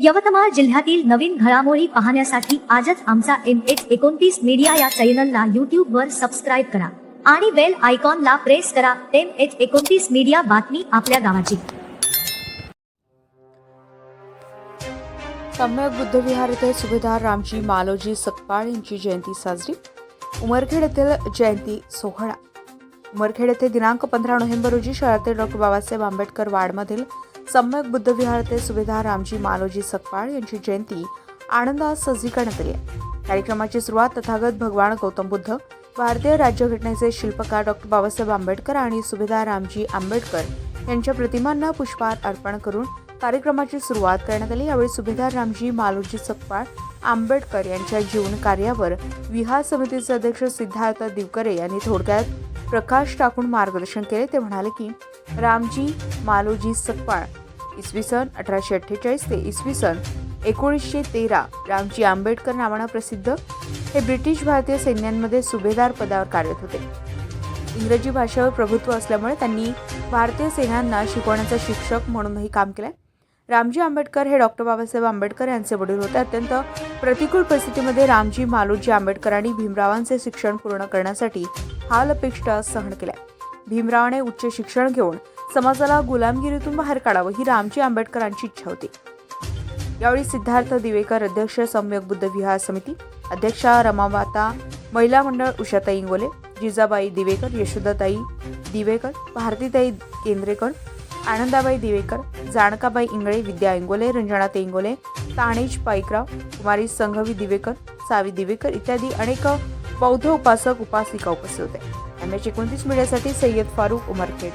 यवतमाळ जिल्ह्यातील नवीन घडामोडी पाहण्यासाठी आजच आमचा एम एच एकोणतीस मीडिया या चॅनलला युट्यूब वर सबस्क्राईब करा आणि बेल आयकॉनला प्रेस करा एम एच एकोणतीस मीडिया बातमी आपल्या गावाची. सम्यक बुद्धविहार येथे सुभेदार रामजी मालोजी सकपाळ यांची जयंती साजरी. उमरखेड येथील जयंती सोहळा. उमरखेड येथे दिनांक पंधरा नोव्हेंबर रोजी शहरातील डॉक्टर बाबासाहेब आंबेडकर वाडमधील सम्यक बुद्धविहार सुभेदार रामजी मालोजी सकपाळ यांची जयंती आनंदात साजरी करण्यात आली आहे. कार्यक्रमाची सुरुवात तथागत भगवान गौतम बुद्ध भारतीय राज्यघटनेचे शिल्पकार डॉक्टर बाबासाहेब आंबेडकर आणि सुभेदार रामजी आंबेडकर यांच्या प्रतिमांना पुष्पहार अर्पण करून कार्यक्रमाची सुरुवात करण्यात आली. यावेळी सुभेदार रामजी मालोजी सकपाळ आंबेडकर यांच्या जीवन कार्यावर विहार समितीचे अध्यक्ष सिद्धार्थ दिवकरे यांनी थोडक्यात प्रकाश टाकून मार्गदर्शन केले. ते म्हणाले की रामजी मालोजी सकपाळ इसवी सन अठराशे अठ्ठेचाळीस ते इसवी सन एकोणीसशे तेरा. रामजी आंबेडकर नावानं प्रसिद्ध. हे ब्रिटिश भारतीय सैन्यांमध्ये सुभेदार पदावर कार्यरत होते. इंग्रजी भाषेवर प्रभुत्व असल्यामुळे त्यांनी भारतीय सेनांना शिकवण्याचा शिक्षक म्हणूनही काम केलंय. रामजी आंबेडकर हे डॉक्टर बाबासाहेब आंबेडकर यांचे वडील होते. अत्यंत प्रतिकूल परिस्थितीमध्ये रामजी मालोजी आंबेडकरांनी भीमरावांचे शिक्षण पूर्ण करण्यासाठी हाल अपेक्षा सहन केल्या. भीमरावाने उच्च शिक्षण घेऊन समाजाला गुलामगिरीतून बाहेर काढावं ही रामजी आंबेडकरांची इच्छा होती. यावेळी सिद्धार्थ दिवेकर अध्यक्ष सम्यक बुद्ध विहार समिती अध्यक्षा रमामाता महिला मंडळ उषाताई इंगोले जिजाबाई दिवेकर यशोदाताई दिवेकर भारतीताई केंद्रेकर आनंदाबाई दिवेकर जाणकाबाई इंगळे विद्या इंगोले रंजनाताई इंगोले ताणेश पाईकराव कुमारी संघवी दिवेकर सावी दिवेकर इत्यादी अनेक बौद्ध उपासक उपासिका उपस्थित होते. एम एच एकोणतीस मीडियासाठी सय्यद फारूक उमरखेड.